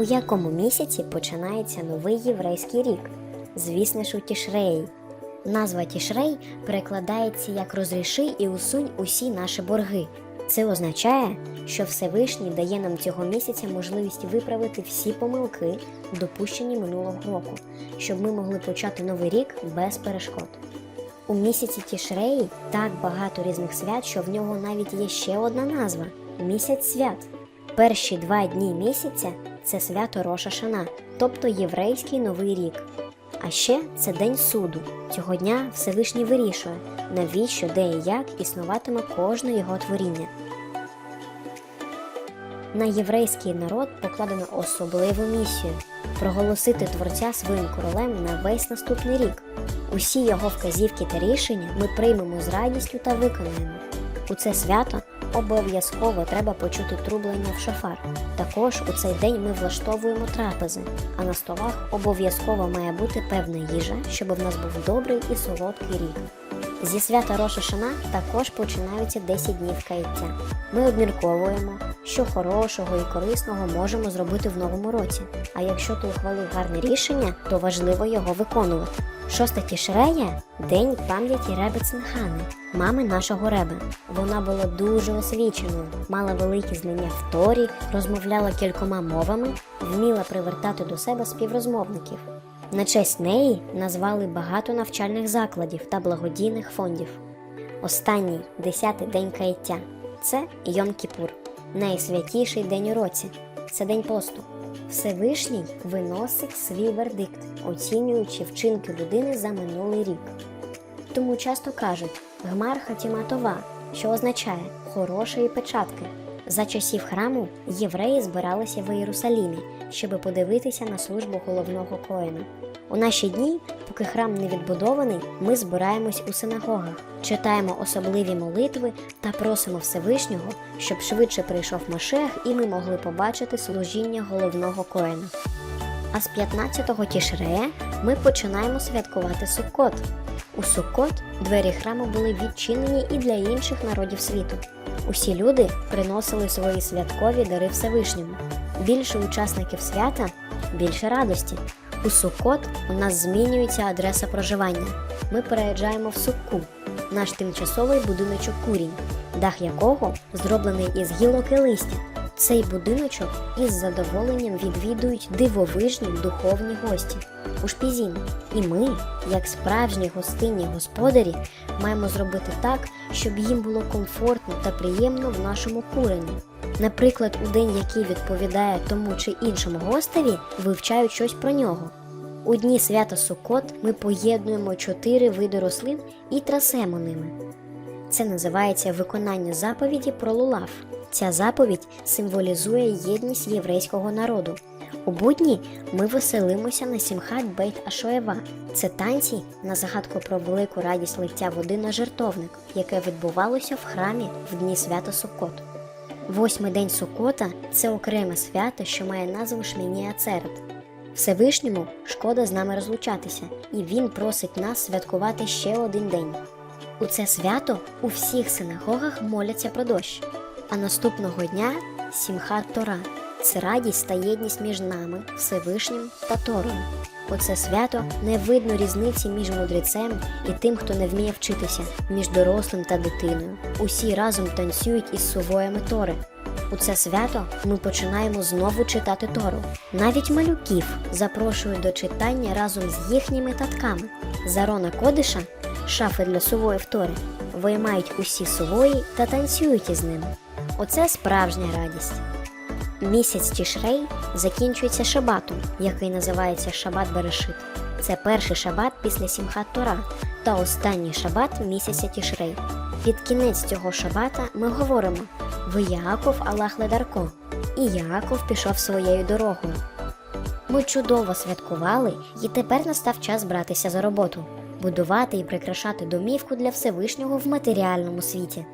У якому місяці починається новий єврейський рік? Звісно ж, у Тішреї. Назва Тішрей перекладається як розріши і усунь усі наші борги. Це означає, що Всевишній дає нам цього місяця можливість виправити всі помилки, допущені минулого року, щоб ми могли почати новий рік без перешкод. У місяці Тішреї так багато різних свят, що в нього навіть є ще одна назва місяць свят. Перші два дні місяця це свято Роша Шана, тобто єврейський новий рік. А ще це день суду. Цього дня Всевишній вирішує, навіщо, де і як існуватиме кожне його творіння. На єврейський народ покладено особливу місію проголосити Творця своїм королем на весь наступний рік. Усі його вказівки та рішення ми приймемо з радістю та виконаємо. У це свято обов'язково треба почути трублення в шофар. Також у цей день ми влаштовуємо трапези, а на столах обов'язково має бути певна їжа, щоб в нас був добрий і солодкий рік. Зі свята Рошашана також починаються 10 днів каяття. Ми обмірковуємо, що хорошого і корисного можемо зробити в новому році. А якщо ти ухвалив гарне рішення, то важливо його виконувати. Шоста тішрея день пам'яті Реби Цинхани, мами нашого Реби. Вона була дуже освіченою, мала великі знання в Торі, розмовляла кількома мовами, вміла привертати до себе співрозмовників. На честь неї назвали багато навчальних закладів та благодійних фондів. Останній десятий день каяття це Йом Кіпур, найсвятіший день у році. Це день посту. Всевишній виносить свій вердикт, оцінюючи вчинки людини за минулий рік. Тому часто кажуть гмар хатіматова, що означає хорошої печатки. За часів храму євреї збиралися в Єрусалімі, щоб подивитися на службу головного коїна. У наші дні, поки храм не відбудований, ми збираємось у синагогах, читаємо особливі молитви та просимо Всевишнього, щоб швидше прийшов Машех і ми могли побачити служіння головного коїна. А з 15-го тішрея ми починаємо святкувати Суккот. У Суккот двері храму були відчинені і для інших народів світу. Усі люди приносили свої святкові дари Всевишньому. Більше учасників свята більше радості. У Суккот у нас змінюється адреса проживання. Ми переїжджаємо в Сукку, наш тимчасовий будиночок курінь, дах якого зроблений із гілок і листя. Цей будиночок із задоволенням відвідують дивовижні духовні гості у шпізін. І ми, як справжні гостинні господарі, маємо зробити так, щоб їм було комфортно та приємно в нашому куренні. Наприклад, у день, який відповідає тому чи іншому гостеві, вивчають щось про нього. У дні свята Суккот ми поєднуємо чотири види рослин і трасемо ними. Це називається виконання заповіді про лулав. Ця заповідь символізує єдність єврейського народу. У будні ми веселимося на Сімхат Бейт Ашоєва. Це танці на загадку про велику радість лиття води на жертовник, яке відбувалося в храмі в дні свята Суккот. Восьмий день Суккота – це окреме свято, що має назву Шміні Ацерет. Всевишньому шкода з нами розлучатися, і він просить нас святкувати ще один день. У це свято у всіх синагогах моляться про дощ. А наступного дня Сімхат Тора це радість та єдність між нами, Всевишнім та Торою. У це свято не видно різниці між мудрецем і тим, хто не вміє вчитися, між дорослим та дитиною. Усі разом танцюють із сувоями Тори. У це свято ми починаємо знову читати Тору. Навіть малюків запрошують до читання разом з їхніми татками. Зарона Кодиша, шафи для сувоїв Тори, виймають усі сувої та танцюють із ними. Оце справжня радість. Місяць Тішрей закінчується шабатом, який називається Шабат Берешит. Це перший шабат після Сімхат Тора та останній шабат місяця Тішрей. Під кінець цього шабата ми говоримо Ви Яаков Аллах Ледарко, і Яаков пішов своєю дорогою. Ми чудово святкували, і тепер настав час братися за роботу, будувати і прикрашати домівку для Всевишнього в матеріальному світі.